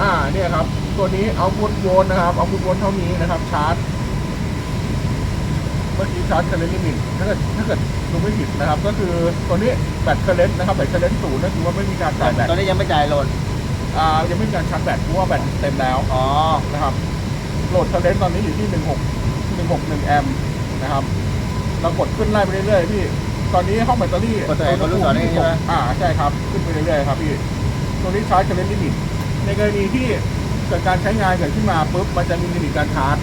อ่าเนี่ยครับ ตัวนี้เอาพุทโวนนะครับเอาพุทโวนเท่านี้นะครับ ชาร์จ เมื่อกี้ชาร์จเคอร์เรนต์ลิมิตถ้าเกิดถ้าเกิดดูไม่ผิดนะครับ ก็คือตัวนี้แบตเคอร์เรนต์นะครับแบตเคอร์เรนต์ศูนย์นั่นคือว่าไม่มีการจ่ายแบตตอนนี้ยังไม่จ่ายโหลดอ่ายังไม่มีการชาร์จแบตเพราะว่าแบตเต็มแล้วอ๋อนะครับ โหลดเคอร์เรนต์ตอนนี้อยู่ที่16 161แอมป์นะครับเรากดขึ้นไล่ไปเรื่อยๆพี่ ตอนนี้ห้องแบตเตอรี่กดตัวเองกดลูกศรนี่ใช่ไหมอ่าใช่ครับ ขึ้นไปเรื่อยๆครับพี่ ตัวนี้ชาร์จเคอร์เรนต์ลิมิต ในกรณีที่เกิดการใช้งานเกิดขึ้นมาปุ๊บมันจะมีลิมิตการชาร์จ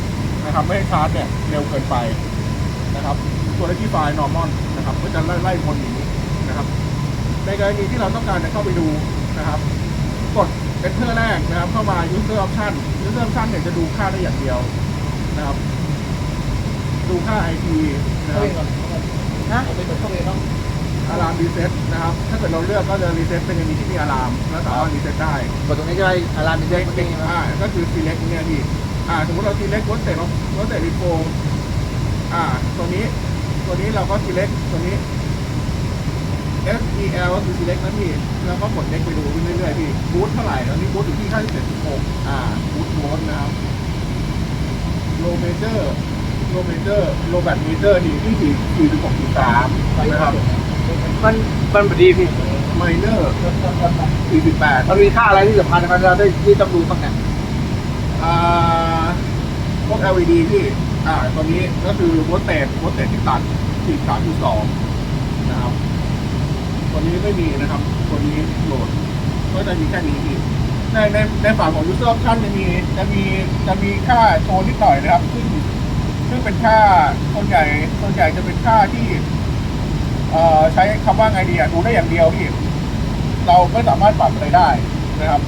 นะครับ ไม่ให้ชาร์จเนี่ยเร็วเกินไปนะครับตัวเลขที่ไฟล์ normal นะครับก็จะไล่ไล่วนอย่างนี้นะครับ ในกรณีที่เราต้องการจะเข้าไปดูนะครับ กด enter แรกนะครับ เข้ามา user option user option เนี่ยจะดูค่าได้อย่างเดียวนะครับ ดูค่า IP นะครับฮะอะลามรีเซ็ตนะครับ ถ้าเกิดเราเลือกก็จะรีเซ็ตเป็นกรณีที่มีอะลามแล้วสามารถรีเซ็ตได้กดตรงนี้จะได้อะลามมีเด้งเด้งใช่ไหมอ่าก็คือ select เนี่ยพี่อ่าสมมติเรา select วัดเตะวัดเตะรีโฟอ่าตัวนี้ตัวนี้เราก็ select ตัวนี้ S E L ก็คือ select นะพี่ แล้วก็กด next ไปดูเรื่อยๆพี่ บูทเท่าไหร่ ตอนนี้บูทอยู่ที่57.6อ่า บูทโวลต์นะครับ low major low major low bat major นี่ที่4.6.3นะครับ มันมันพอดีพี่ minor 48มันมีค่าอะไรที่สำคัญนะครับเราได้ที่ต้องดูบ้างเนี่ยอ่าพวก LED ที่อ่าตัวนี้ก็คือโวลเตจโวลเตจที่ตัด43.2นะครับตัวนี้ไม่มีนะครับตัวนี้โหลดก็จะมีแค่นี้พี่ในในในฝั่งของ user option จะมีจะมีจะมีค่าโชว์นิดหน่อยนะครับซึ่งซึ่งเป็นค่าส่วนใหญ่ส่วนใหญ่จะเป็นค่าที่ เอ่อใช้คำว่าไงดีอะดูได้อย่างเดียวพี่เราไม่สามารถปรับอะไรได้นะครับ